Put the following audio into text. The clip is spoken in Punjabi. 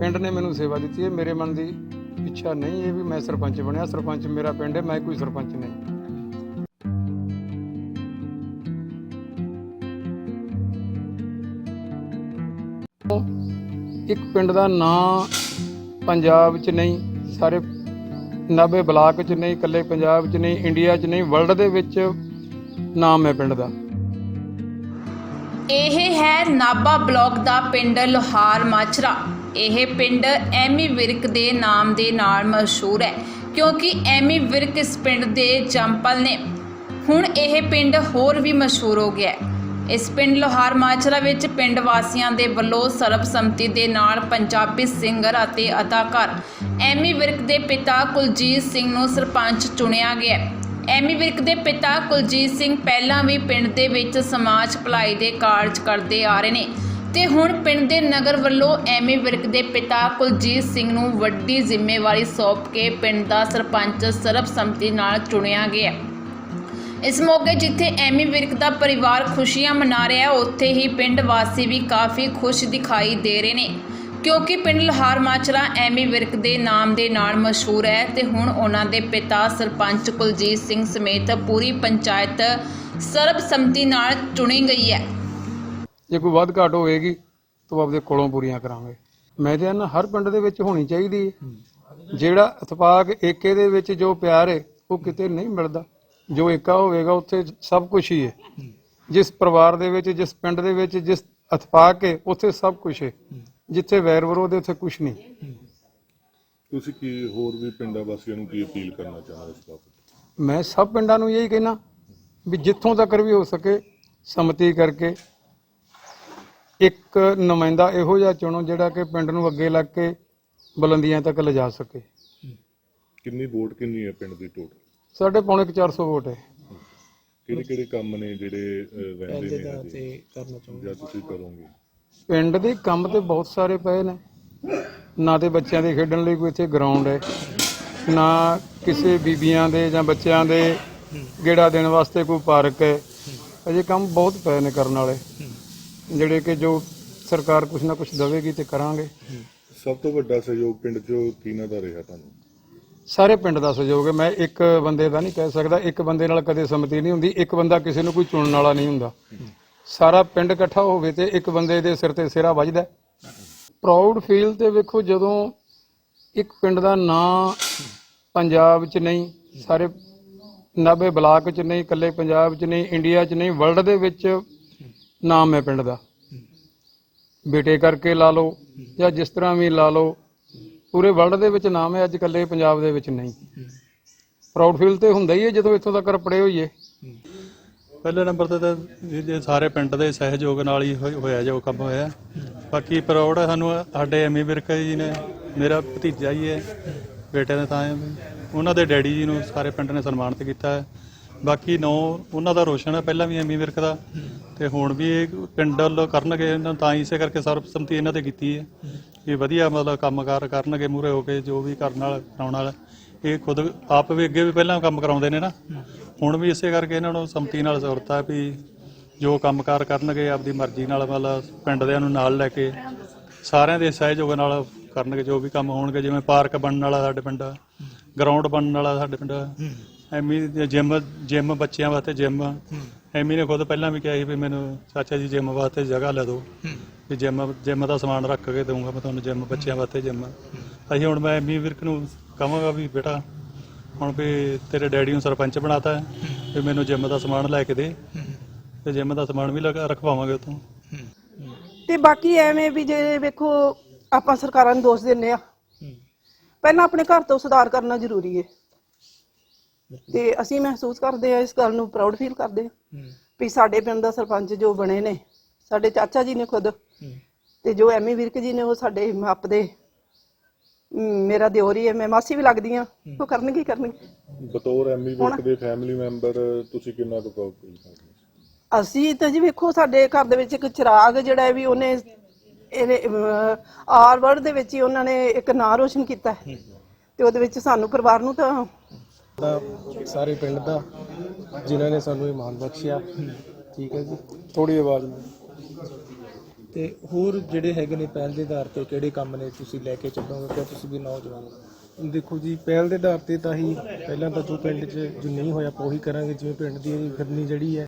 ਪਿੰਡ ਨੇ ਮੈਨੂੰ ਸੇਵਾ ਦਿੱਤੀ ਹੈ। ਮੇਰੇ ਮਨ ਦੀ ਇੱਛਾ ਨਹੀਂ ਹੈ ਵੀ ਮੈਂ ਸਰਪੰਚ ਬਣਿਆ। ਸਰਪੰਚ ਮੇਰਾ ਪਿੰਡ ਹੈ, ਮੈਂ ਕੋਈ ਸਰਪੰਚ ਨਹੀਂ। ਇੱਕ ਪਿੰਡ ਦਾ ਨਾਂ ਪੰਜਾਬ 'ਚ ਨਹੀਂ, ਸਾਰੇ 90 ਬਲਾਕ 'ਚ ਨਹੀਂ, ਇਕੱਲੇ ਪੰਜਾਬ 'ਚ ਨਹੀਂ, ਇੰਡੀਆ 'ਚ ਨਹੀਂ, ਵਰਲਡ ਦੇ ਵਿੱਚ ਨਾਮ ਹੈ ਪਿੰਡ ਦਾ। ਇਹ ਹੈ ਨਾਬਾ ਬਲਾਕ ਦਾ ਪਿੰਡ ਲੋਹਾਰ ਮਾਚਰਾ ਇਹ ਪਿੰਡ ਐਮੀ ਵਿਰਕ ਦੇ ਨਾਮ ਦੇ ਨਾਲ ਮਸ਼ਹੂਰ ਹੈ, ਕਿਉਂਕਿ ਐਮੀ ਵਿਰਕ ਇਸ ਪਿੰਡ ਦੇ ਜੰਪਲ ਨੇ। ਹੁਣ ਇਹ ਪਿੰਡ ਹੋਰ ਵੀ ਮਸ਼ਹੂਰ ਹੋ ਗਿਆ ਹੈ। ਇਸ ਪਿੰਡ ਲੋਹਾਰ ਮਾਚਰਾ ਵਿੱਚ ਪਿੰਡ ਵਾਸੀਆਂ ਦੇ ਵੱਲੋਂ ਸਰਬਸੰਮਤੀ ਦੇ ਨਾਲ ਪੰਜਾਬੀ ਸਿੰਗਰ ਅਤੇ ਅਦਾਕਾਰ ਐਮੀ ਵਿਰਕ ਦੇ ਪਿਤਾ ਕੁਲਜੀਤ ਸਿੰਘ ਨੂੰ ਸਰਪੰਚ ਚੁਣਿਆ ਗਿਆ ਐਮੀ ਵਿਰਕ ਦੇ ਪਿਤਾ ਕੁਲਜੀਤ ਸਿੰਘ ਪਹਿਲਾਂ ਵੀ ਪਿੰਡ ਦੇ ਵਿੱਚ ਸਮਾਜ ਭਲਾਈ ਦੇ ਕਾਰਜ ਕਰਦੇ ਆ ਰਹੇ ਨੇ। ਤੇ ਹੁਣ ਪਿੰਡ ਦੇ ਨਗਰ ਵੱਲੋਂ ਐਮੀ ਵਿਰਕ ਦੇ ਪਿਤਾ ਕੁਲਜੀਤ ਸਿੰਘ ਨੂੰ ਵੱਡੀ ਜ਼ਿੰਮੇਵਾਰੀ ਸੌਂਪ ਕੇ ਪਿੰਡ ਦਾ ਸਰਪੰਚ ਸਰਬਸੰਮਤੀ ਨਾਲ ਚੁਣਿਆ ਗਿਆ। ਇਸ ਮੌਕੇ ਜਿੱਥੇ ਐਮੀ ਵਿਰਕ ਦਾ ਪਰਿਵਾਰ ਖੁਸ਼ੀਆਂ ਮਨਾ ਰਿਹਾ ਉੱਥੇ ਹੀ ਪਿੰਡ ਵਾਸੀ ਵੀ ਕਾਫੀ ਖੁਸ਼ ਦਿਖਾਈ ਦੇ ਰਹੇ ਨੇ। ਕਿਉਂਕਿ ਪਿੰਡ ਲਹਾਰ ਮਾਚਰਾ ਐਮੀ ਵਿਰਕ ਦੇ ਨਾਮ ਦੇ ਨਾਲ ਮਸ਼ਹੂਰ ਹੈ ਤੇ ਹੁਣ ਉਹਨਾਂ ਦੇ ਪਿਤਾ ਸਰਪੰਚ ਕੁਲਜੀਤ ਸਿੰਘ ਸਮੇਤ ਪੂਰੀ ਪੰਚਾਇਤ ਸਰਬਸੰਮਤੀ ਨਾਲ ਚੁਣੀ ਗਈ ਹੈ। ਜੇ ਕੋਈ ਵੱਧ ਘਾਟ ਹੋਏਗੀ ਤਾਂ ਆਪਦੇ ਕੋਲੋਂ ਪੂਰੀਆਂ ਕਰਾਂਗੇ। ਮੈਂ ਤੇ ਨਾ ਹਰ ਪਿੰਡ ਦੇ ਵਿੱਚ ਹੋਣੀ ਚਾਹੀਦੀ ਹੈ। ਜਿਹੜਾ ਇਤਫਾਕ ਏਕੇ ਦੇ ਵਿੱਚ ਜੋ ਪਿਆਰ ਹੈ, ਉਹ ਕਿਤੇ ਨਹੀਂ ਮਿਲਦਾ। ਜੋ ਏਕਾ ਹੋਵੇਗਾ, ਉੱਥੇ ਸਭ ਕੁਝ ਹੀ ਹੈ। ਜਿਸ ਪਰਿਵਾਰ ਦੇ ਵਿੱਚ, ਜਿਸ ਪਿੰਡ ਦੇ ਵਿੱਚ, ਜਿਸ ਇਤਫਾਕ ਹੈ, ਉੱਥੇ ਸਭ ਕੁਝ ਹੈ। ਜਿੱਥੇ ਵੈਰ ਵਿਰੋਧ ਹੈ ਉੱਥੇ ਕੁਝ ਨਹੀਂ। ਤੁਸੀਂ ਕੀ ਹੋਰ ਵੀ ਪਿੰਡਾਂ ਵਾਸੀਆਂ ਨੂੰ ਕੀ ਅਪੀਲ ਕਰਨਾ ਚਾਹੁੰਦੇ ਇਸ ਬਾਬਤ? ਮੈਂ ਸਭ ਪਿੰਡਾਂ ਨੂੰ ਇਹੀ ਕਹਿਣਾ ਵੀ ਜਿੱਥੋਂ ਤੱਕ ਵੀ ਹੋ ਸਕੇ ਸੰਮਤੀ ਕਰਕੇ ਇੱਕ ਨੁਮਾਇੰਦਾ ਇਹੋ ਜਿਹਾ ਚੁਣੋ ਜਿਹੜਾ ਕਿ ਪਿੰਡ ਨੂੰ ਅੱਗੇ ਲੱਗ ਕੇ ਬੁਲੰਦੀਆਂ ਤੱਕ ਲਿਜਾ ਸਕੇ। ਕਿੰਨੀ ਵੋਟ ਕਿੰਨੀ ਹੈ ਪਿੰਡ ਦੀ ਟੋਟਲ ਸਾਡੇ ਪੌਣੇ ਕੁ 400 ਵੋਟ ਹੈ। ਕਿਹੜੇ ਕਿਹੜੇ ਕੰਮ ਨੇ ਜਿਹੜੇ ਅਹ, ਨੇ ਜਾਂ ਤੁਸੀਂ ਕਰੋਗੇ? ਪਿੰਡ ਦੇ ਕੰਮ ਤੇ ਬਹੁਤ ਸਾਰੇ ਪਏ ਨੇ। ਨਾ ਤੇ ਬੱਚਿਆਂ ਦੇ ਖੇਡਣ ਲਈ ਕੋਈ ਇੱਥੇ ਗਰਾਊਂਡ ਹੈ। ਨਾ ਕਿਸੇ ਬੀਬੀਆਂ ਦੇ ਜਾਂ ਬੱਚਿਆਂ ਦੇ ਗੇੜਾ ਦੇਣ ਵਾਸਤੇ ਕੋਈ ਪਾਰਕ ਹੈ। ਅਜੇ ਕੰਮ ਬਹੁਤ ਪਏ ਨੇ ਕਰਨ ਵਾਲੇ। ਜਿਹੜੇ ਕਿ ਜੋ ਸਰਕਾਰ ਕੁਝ ਨਾ ਕੁਝ ਦੇਵੇਗੀ ਤੇ ਕਰਾਂਗੇ। ਸਭ ਤੋਂ ਵੱਡਾ ਸਹਿਯੋਗ ਪਿੰਡ 'ਚੋਂ ਕਿਹਨਾਂ ਦਾ ਰਿਹਾ ਤੁਹਾਨੂੰ? ਸਾਰੇ ਪਿੰਡ ਦਾ ਸਹਿਯੋਗ ਹੈ। ਮੈਂ ਇੱਕ ਬੰਦੇ ਦਾ ਨਹੀਂ ਕਹਿ ਸਕਦਾ। ਇੱਕ ਬੰਦੇ ਨਾਲ ਕਦੇ ਸੰਮਤੀ ਨਹੀਂ ਹੁੰਦੀ। ਇੱਕ ਬੰਦਾ ਕਿਸੇ ਨੂੰ ਕੋਈ ਚੁਣਨ ਵਾਲਾ ਨਹੀਂ ਹੁੰਦਾ। ਸਾਰਾ ਪਿੰਡ ਇਕੱਠਾ ਹੋਵੇ ਤੇ ਇੱਕ ਬੰਦੇ ਦੇ ਸਿਰ ਤੇ ਸਿਰਾ ਵੱਜਦਾ ਪ੍ਰਾਊਡ ਫੀਲ ਤੇ ਵੇਖੋ ਜਦੋਂ ਇੱਕ ਪਿੰਡ ਦਾ ਨਾਂ ਪੰਜਾਬ 'ਚ ਨਹੀਂ, ਸਾਰੇ 90 ਬਲਾਕ 'ਚ ਨਹੀਂ, ਇਕੱਲੇ ਪੰਜਾਬ 'ਚ ਨਹੀਂ, ਇੰਡੀਆ 'ਚ ਨਹੀਂ ਵਰਲਡ ਦੇ ਵਿੱਚ ਨਾਮ ਹੈ ਪਿੰਡ ਦਾ। ਬੇਟੇ ਕਰਕੇ ਲਾ ਲਓ ਜਾਂ ਜਿਸ ਤਰ੍ਹਾਂ ਵੀ ਲਾ ਲਓ, ਪੂਰੇ ਵਰਲਡ ਦੇ ਵਿੱਚ ਨਾਮ ਹੈ, ਅੱਜ ਇਕੱਲੇ ਪੰਜਾਬ ਦੇ ਵਿੱਚ ਨਹੀਂ। ਪ੍ਰਾਊਡ ਫੀਲ ਤੇ ਹੁੰਦਾ ਹੀ ਹੈ ਜਦੋਂ ਇੱਥੋਂ ਤੱਕ ਪੜੇ ਹੋਈਏ। ਪਹਿਲੇ ਨੰਬਰ ਤੇ ਤਾਂ ਜੀ ਜੇ ਸਾਰੇ ਪਿੰਡ ਦੇ ਸਹਿਯੋਗ ਨਾਲ ਹੀ ਹੋਇ- ਹੋਇਆ ਜੋ ਕੰਮ ਹੋਇਆ। ਬਾਕੀ ਪ੍ਰਾਊਡ ਹੈ ਸਾਨੂੰ ਸਾਡੇ ਐਮੀ ਵਿਰਕ ਜੀ ਨੇ, ਮੇਰਾ ਭਤੀਜਾ ਹੀ ਹੈ, ਬੇਟੇ ਦੇ ਤਾਂ ਹੈ। ਵੀ। ਉਹਨਾਂ ਦੇ ਡੈਡੀ ਜੀ ਨੂੰ ਸਾਰੇ ਪਿੰਡ ਨੇ ਸਨਮਾਨਿਤ ਕੀਤਾ ਹੈ। ਬਾਕੀ ਨੌ, ਉਹਨਾਂ ਦਾ ਰੋਸ਼ਨ ਹੈ ਪਹਿਲਾਂ ਵੀ ਐਮੀ ਵਿਰਕ ਦਾ। ਤੇ ਹੁਣ ਵੀ ਇਹ ਪਿੰਡ ਵੱਲੋਂ ਕਰਨਗੇ, ਇਹਨਾਂ ਤਾਂ ਹੀ ਇਸੇ ਕਰਕੇ ਸਰਬਸੰਮਤੀ ਇਹਨਾਂ ਤੇ ਕੀਤੀ ਹੈ। ਇਹ ਵਧੀਆ ਮਤਲਬ ਕੰਮਕਾਰ ਕਰਨਗੇ ਮੂਰੇ ਹੋ ਕੇ, ਜੋ ਵੀ ਕਰਨ ਨਾਲ ਕਰਾਉਣ ਵਾਲਾ। ਇਹ ਖੁਦ ਆਪ ਵੀ ਅੱਗੇ ਵੀ ਪਹਿਲਾਂ ਕੰਮ ਕਰਾਉਂਦੇ ਨੇ ਨਾ। ਹੁਣ ਵੀ ਇਸੇ ਕਰਕੇ ਇਹਨਾਂ ਨੂੰ ਸੰਮਤੀ ਨਾਲ ਜ਼ਰੂਰਤ ਹੈ ਵੀ ਜੋ ਕੰਮਕਾਰ ਕਰਨਗੇ, ਆਪਦੀ ਮਰਜ਼ੀ ਨਾਲ ਮਤਲਬ ਪਿੰਡ ਦਿਆਂ ਨੂੰ ਨਾਲ ਲੈ ਕੇ ਸਾਰਿਆਂ ਦੇ ਸਹਿਯੋਗ ਨਾਲ ਕਰਨਗੇ, ਜੋ ਵੀ ਕੰਮ ਹੋਣਗੇ, ਜਿਵੇਂ ਪਾਰਕ ਬਣਨ ਵਾਲਾ ਸਾਡੇ ਪਿੰਡ, ਗਰਾਊਂਡ ਬਣਨ ਵਾਲਾ ਸਾਡੇ ਪਿੰਡ ਐਮੀ ਜਿਮ ਜਿਮ ਬੱਚਿਆਂ ਵਾਸਤੇ ਜਿਮ ਐਮੀ ਨੇ ਖੁਦ ਪਹਿਲਾਂ ਵੀ ਕਿਹਾ ਸੀ ਵੀ ਮੈਨੂੰ ਚਾਚਾ ਜੀ ਜਿਮ ਵਾਸਤੇ ਜਗ੍ਹਾ ਲੈ ਦਿਓ, ਵੀ ਜਿਮ ਜਿਮ ਦਾ ਸਮਾਨ ਰੱਖ ਕੇ ਦਊਂਗਾ ਮੈਂ ਤੁਹਾਨੂੰ, ਜਿਮ ਬੱਚਿਆਂ ਵਾਸਤੇ ਜਿਮ। ਅਸੀਂ ਹੁਣ ਮੈਂ ਐਮੀ ਵਿਰਕ ਨੂੰ ਕਹਾਂਗਾ ਵੀ ਬੇਟਾ ਹੁਣ ਵੀ ਤੇਰੇ ਡੈਡੀ ਨੂੰ ਸਰਪੰਚ ਬਣਾਤਾ ਹੈ ਵੀ ਮੈਨੂੰ ਜਿਮ ਦਾ ਸਮਾਨ ਲੈ ਕੇ ਦੇ। ਤੇ ਜਿਮ ਦਾ ਸਮਾਨ ਵੀ ਲਗਾ- ਰਖਵਾਵਾਂਗੇ ਉਤੋਂ ਤੇ ਬਾਕੀ ਐਵੇਂ ਵੀ ਜੇ ਵੇਖੋ ਆਪਾਂ ਸਰਕਾਰਾਂ ਨੂੰ ਦੋਸ਼ ਦਿੰਨੇ ਆ। ਪਹਿਲਾਂ ਆਪਣੇ ਘਰ ਤੋਂ ਸੁਧਾਰ ਕਰਨਾ ਜ਼ਰੂਰੀ ਹੈ ਤੇ ਅਸੀਂ ਮਹਿਸੂਸ ਕਰਦੇ ਆ ਇਸ ਗੱਲ ਨੂੰ ਪ੍ਰਾਊਡ ਫੀਲ ਕਰਦੇ ਆ। ਵੀ ਸਾਡੇ ਪਿੰਡ ਦਾ ਸਰਪੰਚ ਜੋ ਬਣੇ ਨੇ ਸਾਡੇ ਚਾਚਾ ਜੀ ਨੇ ਖੁਦ ਤੇ ਜੋ ਐਮੀ ਵਿਰਕ ਜੀ ਨੇ ਉਹ ਸਾਡੇ ਮਾਪ ਦੇ ਮੇਰਾ ਦਿਓਰ ਹੀ ਮੈਂ ਮਾਸੀ ਵੀ ਲੱਗਦੀ ਆ ਉਹ ਕਰਨਗੇ ਹੀ ਕਰਨਗੇ। ਬਤੌਰ ਐਮੀ ਵਿਰਕ ਦੇ ਫੈਮਿਲੀ ਮੈਂਬਰ ਤੁਸੀਂ ਕਿੰਨਾ ਕੁ ਪ੍ਰਾਊਡ ਫੀਲ ਕਰਦੇ ਹੋ? ਅਸੀਂ ਤਾਂ ਜੀ ਵੇਖੋ ਸਾਡੇ ਘਰ ਦੇ ਵਿੱਚ ਇੱਕ ਚਿਰਾਗ ਜਿਹੜਾ ਹੈ ਵੀ ਉਹਨੇ ਇਹਨੇ ਆਰ ਵਰਡ ਦੇ ਵਿੱਚ ਹੀ ਉਹਨਾਂ ਨੇ ਇੱਕ ਨਾਂ ਰੋਸ਼ਨ ਕੀਤਾ ਹੈ। ਤੇ ਉਹਦੇ ਵਿੱਚ ਸਾਨੂੰ ਪਰਿਵਾਰ ਨੂੰ ਤਾਂ ਦਾ ਸਾਰੇ ਪਿੰਡ ਦਾ ਜਿਨ੍ਹਾਂ ਨੇ ਸਾਨੂੰ ਇਹ ਮਾਣ ਬਖਸ਼ਿਆ। ਠੀਕ ਹੈ ਜੀ। ਥੋੜੀ ਆਵਾਜ਼ ਨਾਲ। ਤੇ ਹੋਰ ਜਿਹੜੇ ਹੈਗੇ ਨੇ ਪਹਿਲ ਦੇ ਆਧਾਰ ਤੇ ਕਿਹੜੇ ਕੰਮ ਨੇ ਤੁਸੀਂ ਲੈ ਕੇ ਚੱਲੋਗੇ ਕਿ ਤੁਸੀਂ ਵੀ ਨੌਜਵਾਨ ਦੇਖੋ ਜੀ, ਪਹਿਲ ਦੇ ਆਧਾਰ ਤੇ ਤਾਂ ਹੀ ਪਹਿਲਾਂ ਤਾਂ ਜੋ ਪਿੰਡ 'ਚ ਜੋ ਨਹੀਂ ਹੋਇਆ, ਆਪਾਂ ਉਹੀ ਕਰਾਂਗੇ, ਜਿਵੇਂ ਪਿੰਡ ਦੀ ਫਿਰਨੀ ਜਿਹੜੀ ਹੈ।